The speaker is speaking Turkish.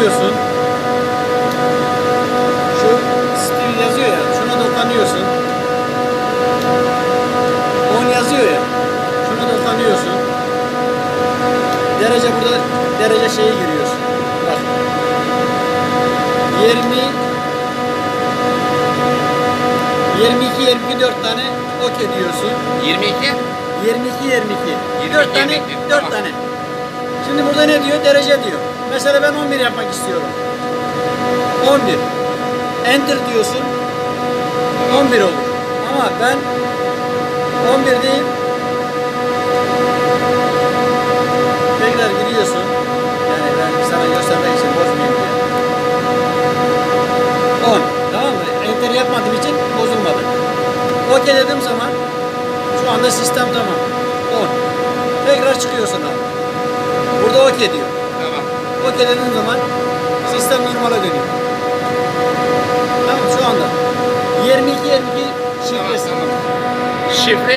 giriyorsun. Şu stil yazıyor ya. Şuna dokunuyorsun. 10 yazıyor ya. Şuna dokunuyorsun. Derece burada derece şeyi giriyorsun. Bak. 20 22 24 tane okey diyorsun. 22. 22 22. 22, 4 tane 22, 4 tamam. tane. Şimdi burada ne diyor? Derece diyor. Mesela ben 11 yapmak istiyorum. 11. Enter diyorsun. 11 olur. Ama ben 11 değil. Tekrar giriyorsun. Yani ben sana göstermek için bozmayayım diye. 10. Tamam mı? Enter yapmadığım için bozulmadı. OK dediğim zaman şu anda sistem tamam. 10. Tekrar çıkıyorsun abi. Burada OK diyor. Dediğin zaman sistem normale dönüyor. Tamam şu anda. 22 22 Tamam, şifresi. Şifre